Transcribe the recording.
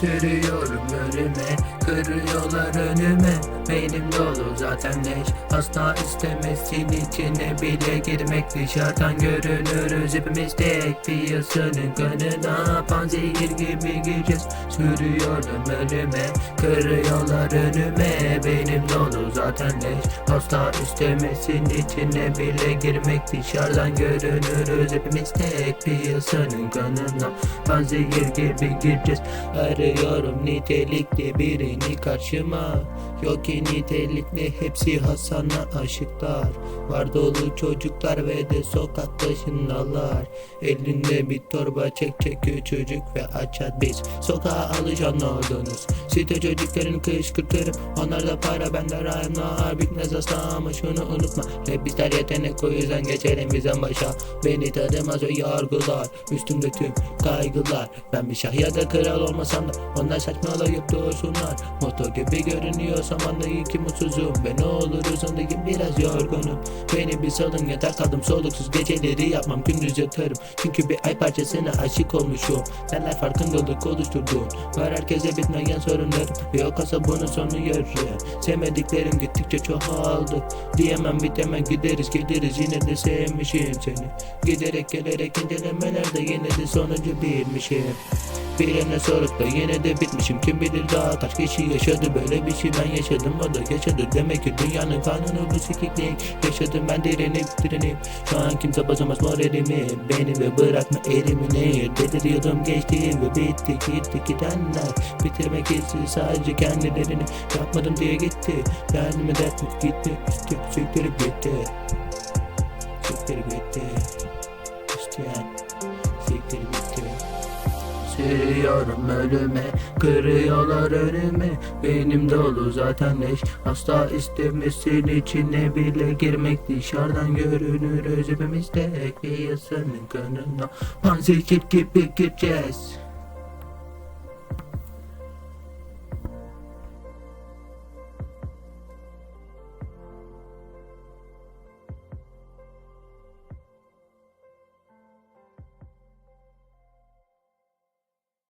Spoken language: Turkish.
Sürüyorum ölüme Kırıyorlar önüme. Beynim dolu zaten leş Asla istemesin içine bile girmek. Dışarıdan görünürüz hepimiz tek Piyasanın kanına Panzehir gibi gireceğiz Sürüyorum ölüme Kırıyorlar önüme. Beynim dolu zaten leş Asla istemesin içine bile girmek. Dışarıdan görünürüz hepimiz tek Piyasanın kanına Panzehir gibi gireceğiz Arıyorum nitelikli birini karşıma. Yok ki nitelikli hepsi Hasan'a aşıklar. Var dolu çocuklar ve de sokak başındalar. Elinde bir torba çek çekiyor çocuk ve açar biz Sokağa alışan oldunuz Site çocukların kışkırtırım Onlar da para bende rhyme'lar Bitmez asla ama şunu unutma. Rap ister yetenek o yüzden geçelim bizden başa. Beni tanımaz o yargılar. Üstümde tüm kaygılar. Ben bir şah ya da kral olmasam da Onlar saçmalayıp dursunlar Moto gibi görünüyorsam anlayın ki mutsuzum. Ve ne olur uzandayım biraz yorgunum. Beni bir salın yatar kaldım. Soluksuz Geceleri yapmam gündüz yatarım. Çünkü bir ay parçasına aşık olmuşum. Neler farkındalık oluşturdun Var herkese bitmeyen sorunlarım. Ve o kasabının sonu yarı Sevmediklerim gittikçe çoğaldı. Diyemem bitemem. Gideriz geliriz Yine de sevmişim seni. Giderek gelerek incelemelerde yine de sonucu bilmişim Birine sorup da yine de bitmişim. Kim bilir daha kaç kişi yaşadı? Böyle bir şey Ben yaşadım. O da yaşadı. Demek ki dünyanın kanunu bu sikiklik. Yaşadım ben direnip direnip. Şu an kimse bozamaz moralimi. Beni ve bırakma elimini. Deliriyordum geçti ve bitti gitti gidenler. Bitirmek istiyor sadece kendilerini Yapmadım diye gitti. Kendime dert gitti Üstü siktirip gitti. Siktirip gitti. İsteyen gitti Sürüyorum ölüme. Kırıyorlar önüme Benim dolu zaten leş. Asla istemesin içine bile girmek Dışarıdan görünürüz hepimiz tek Bir yasanın kanına Panzehir gibi gireceğiz